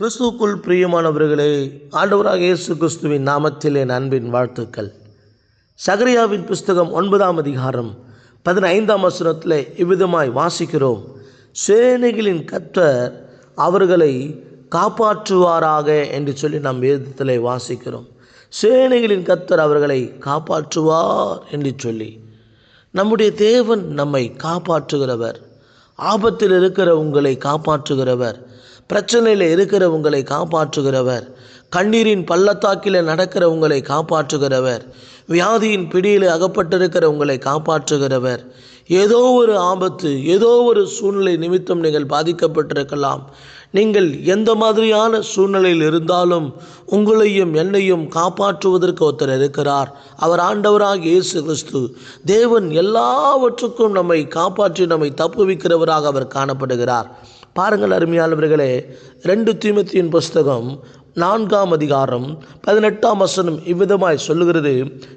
கிறிஸ்துவுக்குள் பிரியமானவர்களே ஆண்டவராக இயேசு கிறிஸ்துவின் நாமத்திலே என் அன்பின் வாழ்த்துக்கள். சகரியாவின் புஸ்தகம் ஒன்பதாம் அதிகாரம் பதினைந்தாம் வசனத்தில் இவ்விதமாய் வாசிக்கிறோம். சேனைகளின் கத்தர் அவர்களை காப்பாற்றுவாராக என்று சொல்லி நாம் வேதத்தில் வாசிக்கிறோம். சேனைகளின் கத்தர் அவர்களை காப்பாற்றுவார் என்று சொல்லி. நம்முடைய தேவன் நம்மை காப்பாற்றுகிறவர். ஆபத்தில் இருக்கிற உங்களை காப்பாற்றுகிறவர். பிரச்சனையில் இருக்கிற உங்களை காப்பாற்றுகிறவர். கண்ணீரின் பள்ளத்தாக்கில் நடக்கிற உங்களை காப்பாற்றுகிறவர். வியாதியின் பிடியில் அகப்பட்டிருக்கிற உங்களை காப்பாற்றுகிறவர். ஏதோ ஒரு ஆபத்து ஏதோ ஒரு சூழ்நிலை நிமித்தம் நீங்கள் பாதிக்கப்பட்டிருக்கலாம். நீங்கள் எந்த மாதிரியான சூழ்நிலையில் இருந்தாலும் உங்களையும் என்னையும் காப்பாற்றுவதற்கு ஒருத்தர் இருக்கிறார். அவர் ஆண்டவராக இயேசு கிறிஸ்து. தேவன் எல்லாவற்றுக்கும் நம்மை காப்பாற்றி நம்மை தப்புவிக்கிறவராக அவர் காணப்படுகிறார். பாருங்கள் அருமையானவர்களே ரெண்டு தீமத்தியின் புஸ்தகம் நான்காம் அதிகாரம் பதினெட்டாம் வசனம் இவ்விதமாய் சொல்லுகிறது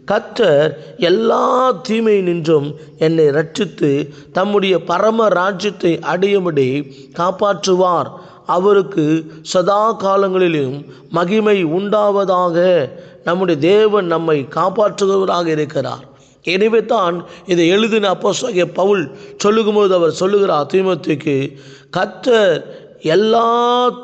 கர்த்தர் எல்லா தீமை நின்றும் என்னை ரட்சித்து தம்முடைய பரம ராஜ்யத்தை அடையும்படி காப்பாற்றுவார். அவருக்கு சதா காலங்களிலும் மகிமை உண்டாவதாக நம்முடைய தேவன் நம்மை காப்பாற்றுகிறவராக இருக்கிறார். எனவே தான் இதை எழுதின அப்போஸ்தலனாகிய பவுல் சொல்லுகும்போது அவர் சொல்லுகிறார் தீமத்துக்கு கத்தர் எல்லா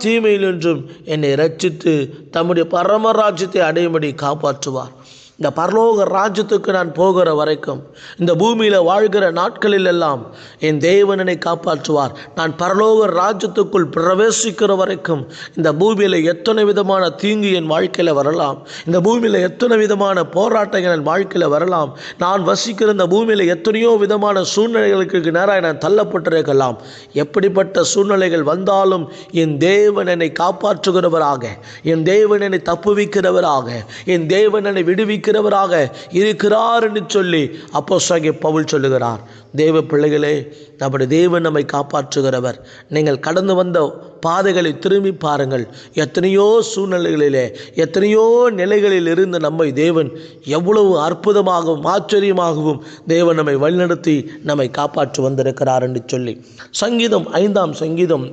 தீமையிலின்றும் என்னை ரட்சித்து தம்முடைய பரமராஜ்யத்தை அடையும்படி காப்பாற்றுவார். இந்த பரலோக ராஜ்யத்துக்கு நான் போகிற வரைக்கும் இந்த பூமியில் வாழ்கிற நாட்களில் எல்லாம் என் தேவனனை என்னை காப்பாற்றுவார். நான் பரலோக ராஜ்யத்துக்குள் பிரவேசிக்கிற வரைக்கும் இந்த பூமியில் எத்தனை விதமான தீங்கு என் வாழ்க்கையில் வரலாம் இந்த பூமியில் எத்தனை விதமான போராட்டங்கள் என் வாழ்க்கையில் வரலாம் நான் வசிக்கிற இந்த பூமியில் எத்தனையோ விதமான சூழ்நிலைகளுக்கு நேராக நான் தள்ளப்பட்டிருக்கலாம். எப்படிப்பட்ட சூழ்நிலைகள் வந்தாலும் என் தேவன் என்னை காப்பாற்றுகிறவராக என் தேவன் என்னை தப்புவிக்கிறவராக என் தேவன் என்னை இருக்கிறவராக இருக்கிறார் என்று சொல்லி அப்போ பவுல் சொல்லுகிறார். தேவ பிள்ளைகளே நம்முடைய தேவன் நம்மை காப்பாற்றுகிறவர். நீங்கள் கடந்து வந்த பாதைகளை திரும்பி பாருங்கள். எத்தனையோ சூழ்நிலைகளிலே எத்தனையோ நிலைகளில் இருந்து நம்மை தேவன் எவ்வளவு அற்புதமாகவும் ஆச்சரியமாகவும் தேவன் நம்மை வழிநடத்தி நம்மை காப்பாற்றி வந்திருக்கிறார் என்று சொல்லி. சங்கீதம் ஐந்தாம் சங்கீதம்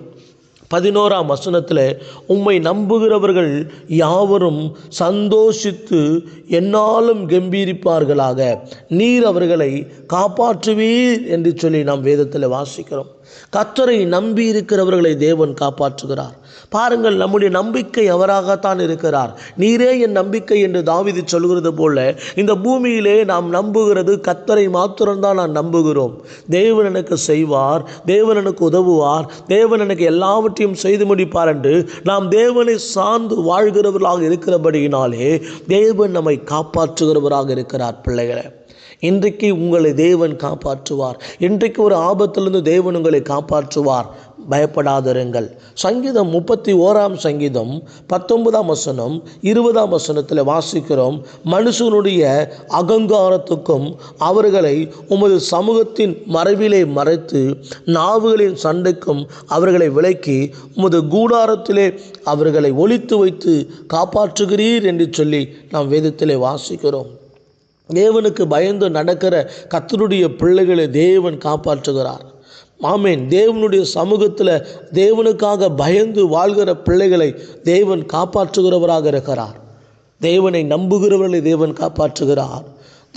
பதினோராம் வசனத்தில் உம்மை நம்புகிறவர்கள் யாவரும் சந்தோஷித்து என்னாலும் கம்பீரிப்பார்களாக. நீர் அவர்களை காப்பாற்றுவீர் என்று சொல்லி நாம் வேதத்தில் வாசிக்கிறோம். கத்தரை நம்பி இருக்கிறவர்களை தேவன் காப்பாற்றுகிறார். பாருங்கள் நம்முடைய நம்பிக்கை அவராகத்தான் இருக்கிறார். நீரே என் நம்பிக்கை என்று தாவிதி சொல்கிறது போல இந்த பூமியிலே நாம் நம்புகிறது கத்தரை மாத்திரம்தான் நான் நம்புகிறோம். தேவன் எனக்கு செய்வார் தேவன் எனக்கு உதவுவார் தேவன் எனக்கு எல்லாவற்றையும் செய்து முடிப்பார் என்று நாம் தேவனை சார்ந்து வாழ்கிறவர்களாக இருக்கிறபடியினாலே தேவன் நம்மை காப்பாற்றுகிறவராக இருக்கிறார் பிள்ளைகளை. இன்றைக்கு உங்களை தேவன் காப்பாற்றுவார். இன்றைக்கு ஒரு ஆபத்திலிருந்து தேவன் உங்களை காப்பாற்றுவார். பயப்படாதிருங்கள். சங்கீதம் முப்பத்தி ஓராம் சங்கீதம் பத்தொன்பதாம் வசனம் இருபதாம் வசனத்தில் வாசிக்கிறோம். மனுஷனுடைய அகங்காரத்துக்கும் அவர்களை உமது சமூகத்தின் மறைவிலே மறைத்து நாவுகளின் சண்டைக்கும் அவர்களை விலக்கி உமது கூடாரத்திலே அவர்களை ஒழித்து வைத்து காப்பாற்றுகிறீர் என்று சொல்லி நாம் வேதத்திலே வாசிக்கிறோம். தேவனுக்கு பயந்து நடக்கிற கத்தருடைய பிள்ளைகளை தேவன் காப்பாற்றுகிறார். ஆமேன். தேவனுடைய சமூகத்தில் தேவனுக்காக பயந்து வாழ்கிற பிள்ளைகளை தேவன் காப்பாற்றுகிறவராக இருக்கிறார். தேவனை நம்புகிறவர்களை தேவன் காப்பாற்றுகிறார்.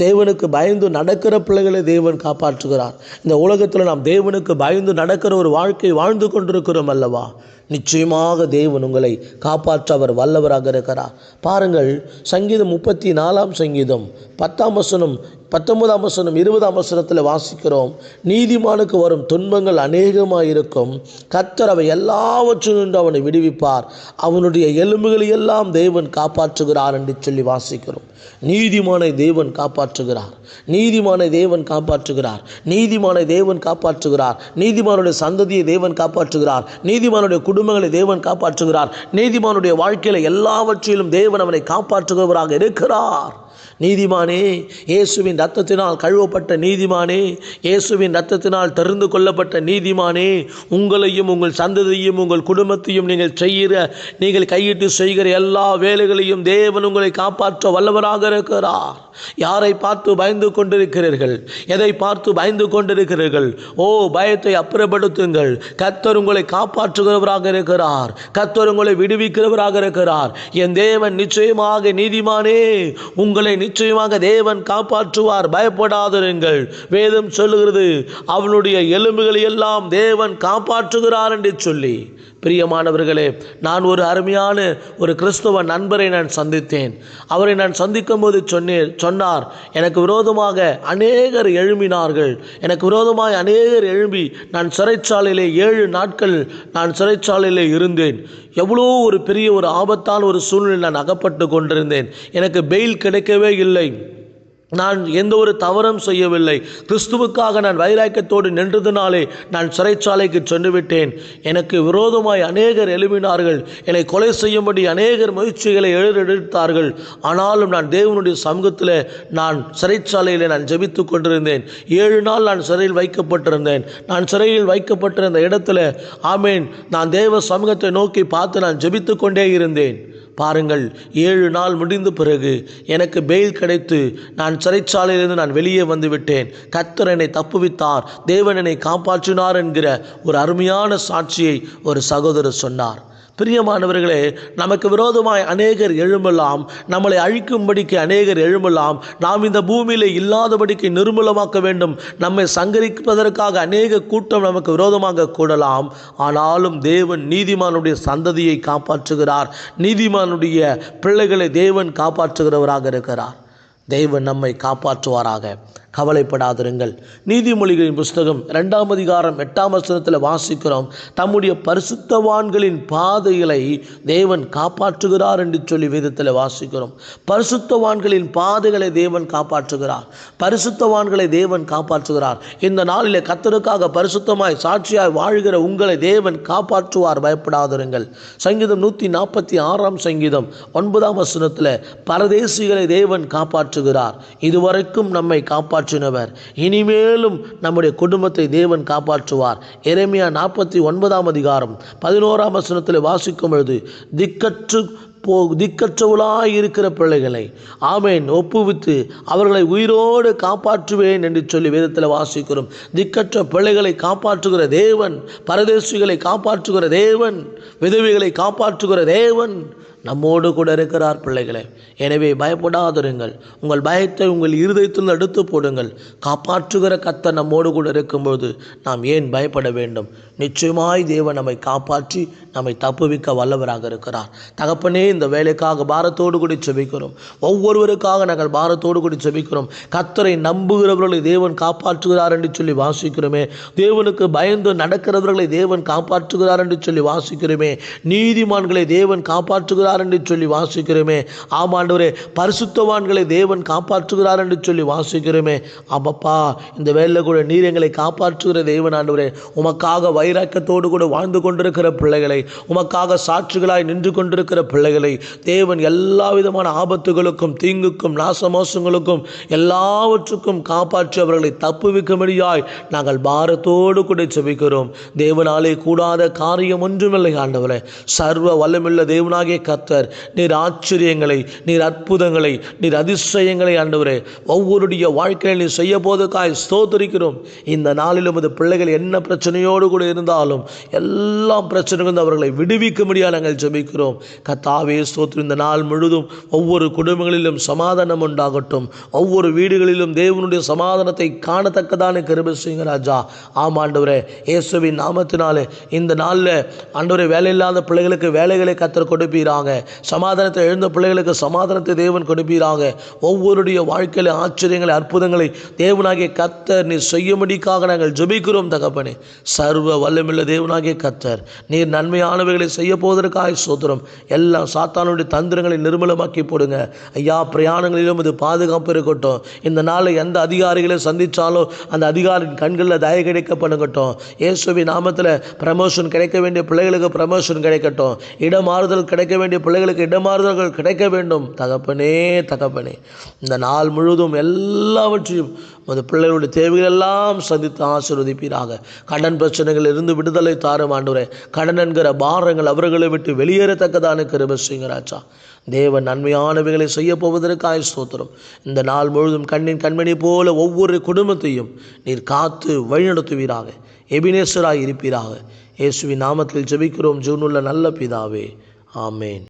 தேவனுக்கு பயந்து நடக்கிற பிள்ளைகளை தேவன் காப்பாற்றுகிறார். இந்த உலகத்தில் நாம் தேவனுக்கு பயந்து நடக்கிற ஒரு வாழ்க்கை வாழ்ந்து கொண்டிருக்கிறோம் அல்லவா? நிச்சயமாக தேவன் உங்களை காப்பாற்ற அவர் வல்லவராக இருக்கிறார். பாருங்கள் சங்கீதம் முப்பத்தி நாலாம் சங்கீதம் பத்தாம் வசனம் பத்தொன்பதாம் வசனம் இருபதாம் வசனத்தில் வாசிக்கிறோம் நீதிமானுக்கு வரும் துன்பங்கள் அநேகமாக இருக்கும் கத்தர் அவை எல்லாவற்றிலிருந்து அவனை விடுவிப்பார். அவனுடைய எலும்புகளை எல்லாம் தேவன் காப்பாற்றுகிறார் என்று சொல்லி வாசிக்கிறோம். நீதிமானை தேவன் காப்பாற்றுகிறார். நீதிமானை தேவன் காப்பாற்றுகிறார். நீதிமானை தேவன் காப்பாற்றுகிறார். நீதிமானுடைய சந்ததியை தேவன் காப்பாற்றுகிறார். நீதிமானுடைய குடும்பங்களை தேவன் காப்பாற்றுகிறார். நீதிமானுடைய வாழ்க்கையில் எல்லாவற்றிலும் தேவன் அவனை காப்பாற்றுகிறவராக இருக்கிறார். நீதிமானே இயேசுவின் ரத்தத்தினால் கழுவப்பட்ட நீதிமானே இயேசுவின் ரத்தத்தினால் தெரிந்து கொள்ளப்பட்ட நீதிமானே உங்களையும் உங்கள் சந்ததியும் உங்கள் குடும்பத்தையும் நீங்கள் செய்கிற நீங்கள் கையிட்டு செய்கிற எல்லா வேலைகளையும் தேவன் உங்களை காப்பாற்ற வல்லவராக இருக்கிறார். யாரை பார்த்து பயந்து கொண்டிருக்கிறீர்கள்? எதை பார்த்து பயந்து கொண்டிருக்கிறீர்கள்? ஓ பயத்தை அப்புறப்படுத்துங்கள். கத்தர் உங்களை காப்பாற்றுகிறவராக இருக்கிறார். கத்தர் உங்களை விடுவிக்கிறவராக இருக்கிறார். என் தேவன் நிச்சயமாக நீதிமானே உங்களை நிச்சயமாக தேவன் காப்பாற்றுவார். பயப்படாதிருங்கள். வேதம் சொல்லுகிறது அவனுடைய எலும்புகளை எல்லாம் தேவன் காப்பாற்றுகிறார் என்று சொல்லி. பிரியமானவர்களே நான் ஒரு அருமையான ஒரு கிறிஸ்தவ நண்பரை நான் சந்தித்தேன். அவரை நான் சந்திக்கும் போது சொன்னேன் சொன்னார் எனக்கு விரோதமாக அநேகர் எழும்பினார்கள். எனக்கு விரோதமாக அநேகர் எழும்பி நான் சிறைச்சாலையிலே ஏழு நாட்கள் நான் சிறைச்சாலையிலே இருந்தேன். எவ்வளோ ஒரு பெரிய ஒரு ஆபத்தான ஒரு சூழ்நிலை நான் அகப்பட்டு கொண்டிருந்தேன். எனக்கு பெயில் கிடைக்கவே இல்லை. நான் எந்த ஒரு தவறும் செய்யவில்லை. கிறிஸ்துவுக்காக நான் வைராக்கியத்தோடு நின்றதுனாலே நான் சிறைச்சாலைக்கு சென்று விட்டேன் எனக்கு விரோதமாய் அநேகர் எழுப்பினார்கள் என்னை கொலை செய்யும்படி அநேகர் முயற்சிகளை எழுதெடுத்தார்கள் ஆனாலும் நான் தேவனுடைய சமூகத்தில் நான் சிறைச்சாலையில் நான் ஜெபித்து கொண்டிருந்தேன். ஏழு நாள் நான் சிறையில் வைக்கப்பட்டிருந்தேன். நான் சிறையில் வைக்கப்பட்டிருந்த இடத்துல ஆமேன் நான் தேவ சமூகத்தை நோக்கி பார்த்து நான் ஜெபித்து கொண்டே இருந்தேன். பாருங்கள் ஏழு நாள் முடிந்த பிறகு எனக்கு பெயில் கிடைத்து நான் சிறைச்சாலையிலிருந்து நான் வெளியே வந்துவிட்டேன். கத்தர் என்னை தப்புவித்தார் தேவன் என்னை காப்பாற்றினார் என்கிற ஒரு அருமையான சாட்சியை ஒரு சகோதரர் சொன்னார். பிரியமானவர்களே நமக்கு விரோதமாய் அநேகர் எழும்பலாம். நம்மளை அழிக்கும்படிக்கு அநேகர் எழும்பலாம். நாம் இந்த பூமியிலே இல்லாதபடிக்கு நிர்மூலமாக்க வேண்டும். நம்மை சங்கரிப்பதற்காக அநேக கூட்டம் நமக்கு விரோதமாக கூடலாம். ஆனாலும் தேவன் நீதிமானுடைய சந்ததியை காப்பாற்றுகிறார். நீதிமானுடைய பிள்ளைகளை தேவன் காப்பாற்றுகிறவராக இருக்கிறார். தேவன் நம்மை காப்பாற்றுவாராக. கவலைப்படாதிருங்கள். நீதிமொழிகளின் புஸ்தகம் இரண்டாம் அதிகாரம் எட்டாம் வசனத்தில் வாசிக்கிறோம். தம்முடைய பரிசுத்தவான்களின் பாதைகளை தேவன் காப்பாற்றுகிறார் என்று சொல்லி வேதத்தில் வாசிக்கிறோம். பரிசுத்தவான்களின் பாதைகளை தேவன் காப்பாற்றுகிறார். பரிசுத்தவான்களை தேவன் காப்பாற்றுகிறார். இந்த நாளில் கத்தருக்காக பரிசுத்தமாய் சாட்சியாய் வாழ்கிற உங்களை தேவன் காப்பாற்றுவார். பயப்படாதிருங்கள். சங்கீதம் நூற்றி நாற்பத்தி ஆறாம் சங்கீதம் ஒன்பதாம் வசனத்தில் பரதேசிகளை தேவன் காப்பாற்றுகிறார். இதுவரைக்கும் நம்மை காப்பாற்ற காப்பாற்றினவர். இனிமேலும் நம்முடைய குடும்பத்தை தேவன் காப்பாற்றுவார். இறைமையா நாற்பத்தி ஒன்பதாம் அதிகாரம் பதினோராம் வசனத்தில் வாசிக்கும் பொழுது திக்கற்று போ திக்கற்றவளாய் இருக்கிற பிள்ளைகளை ஆமேன் ஒப்புவித்து அவர்களை உயிரோடு காப்பாற்றுவேன் என்று சொல்லி வேதத்தில் வாசிக்கிறோம். திக்கற்ற பிள்ளைகளை காப்பாற்றுகிற தேவன் பரதேசிகளை காப்பாற்றுகிற தேவன் விதவிகளை காப்பாற்றுகிற தேவன் நம்மோடு கூட இருக்கிறார் பிள்ளைகளே. எனவே பயப்படாதிருங்கள். உங்கள் பயத்தை உங்கள் இருதயத்தில் எடுத்து போடுங்கள். காப்பாற்றுகிற கத்த நம்மோடு கூட இருக்கும்போது நாம் ஏன் பயப்பட வேண்டும்? நிச்சயமாய் தேவன் நம்மை காப்பாற்றி நம்மை தப்புவிக்க வல்லவராக இருக்கிறார். தகப்பனே இந்த வேலைக்காக பாரத்தோடு கூட செபிக்கிறோம். ஒவ்வொருவருக்காக நாங்கள் பாரத்தோடு கூட செபிக்கிறோம். கத்தரை நம்புகிறவர்களை தேவன் காப்பாற்றுகிறார் என்று சொல்லி வாசிக்கிறோமே. தேவனுக்கு பயந்து நடக்கிறவர்களை தேவன் காப்பாற்றுகிறார் என்று சொல்லி வாசிக்கிறோமே. நீதிமான்களை தேவன் காப்பாற்றுகிறார் என்று சொல்லி வாசிக்கிறோமே. ஆமாண்டவரே பரிசுத்தவான்களை தேவன் காப்பாற்றுகிறார் என்று சொல்லி வாசிக்கிறோமே. ஆமாப்பா இந்த வேலையில் கூட நீர் எங்களை காப்பாற்றுகிற தேவன் ஆண்டவரே உமக்காக வைராக்கியத்தோடு கூட வாழ்ந்து கொண்டிருக்கிற பிள்ளைகளை உமக்காக சாட்சிகளாய் நின்று கொண்டிருக்கிற பிள்ளைகளை தேவன் எல்லா விதமான ஆபத்துகளுக்கும் தீங்குக்கும் நாசமோசங்களுக்கும் எல்லாவற்றுக்கும் காப்பாற்றி அவர்களை தப்புவிக்கும்படியாய் நாங்கள் பாரத்தோடு கூட செபிக்கிறோம் தேவனாலே கூடாத காரியம் ஒன்றுமில்லை ஆண்டவரே. சர்வ வல்லமுள்ள தேவனாகிய கத்தர். நீர் ஆச்சரியங்களை நீர் அற்புதங்களை நீர் அதிசயங்களை ஆண்டவரே ஒவ்வொருடைய வாழ்க்கையில் நீ செய்ய போதுக்காய் ஸ்தோத்தரிக்கிறோம். இந்த நாளிலும் அது பிள்ளைகள் என்ன பிரச்சனையோடு கூட இருந்தாலும் எல்லா பிரச்சனைகளும் அவர்களை விடுவிக்கும்படியாக நாங்கள் ஜெபிக்கிறோம். கத்தாவே ஸ்தோத்திரம். இந்த நாள் முழுதும் ஒவ்வொரு குடும்பங்களிலும் சமாதானம் உண்டாகட்டும். ஒவ்வொரு வீடுகளிலும் தேவனுடைய சமாதானத்தை காணத்தக்கதான கிருபை செய்யுங்க ராஜா. ஆம் ஆண்டவரே இயேசுவின் நாமத்தினாலே இந்த நாளில் ஆண்டவரே வேலை இல்லாத பிள்ளைகளுக்கு வேலைகளை கத்தர் கொடுப்பீராங்க சமாதானத்தை எழுந்த பிள்ளைகளுக்கு சமாதானத்தை தேவன் கொடுப்பீராக ஒவ்வொருடைய வாழ்க்கையில ஆச்சரியங்களை அற்புதங்களை தேவனாகிய கத்தர் நீர் செய்யும்படிக்காக நாங்கள் ஜெபிக்கிறோம் தகப்பனே. சர்வ வல்லமில்ல தேவனாகிய கத்தர் நீர் நன்மையானவைகளை செய்ய போவதற்காக சோத்திரம் எல்லாம் சாத்தானுடைய தந்திரங்களை நிர்மலமாக்கி போடுங்க. ஐயா பிரயாணங்களிலும் இது பாதுகாப்பு இருக்கட்டும். இந்த நாளில் எந்த அதிகாரிகளை சந்தித்தாலும் அந்த அதிகாரின் கண்களில் தய கிடைக்க பண்ணுங்கட்டும் இயேசுவி நாமத்தில் ப்ரமோஷன் கிடைக்க வேண்டிய பிள்ளைகளுக்கு ப்ரமோஷன் கிடைக்கட்டும். இடமாறுதல் கிடைக்க வேண்டிய வேண்டிய பிள்ளைகளுக்கு இடமாறுதல்கள் கிடைக்க வேண்டும். தகப்பனே தகப்பனே. இந்த நாள் முழுவதும் எல்லாவற்றையும் உமது பிள்ளைகளுடைய தேவைகள் எல்லாம் சந்தித்து ஆசிர்வதிப்பீராக. கடன் பிரச்சனைகள் இருந்து விடுதலை தாரும் ஆண்டவரே. கடன் என்கிற பாரங்கள் அவர்களை விட்டு வெளியேறத்தக்கதான கிருப சிங்கராச்சா தேவன் நன்மையானவைகளை செய்ய போவதற்காக ஸ்தோத்திரம். இந்த நாள் முழுவதும் கண்ணின் கண்மணி போல ஒவ்வொரு குடும்பத்தையும் நீர் காத்து வழிநடத்துவீராக. எபினேஸ்வராக இருப்பீராக. இயேசுவின் நாமத்தில் ஜெபிக்கிறோம். ஜூனுள்ள நல்ல பிதாவே. ஆமேன்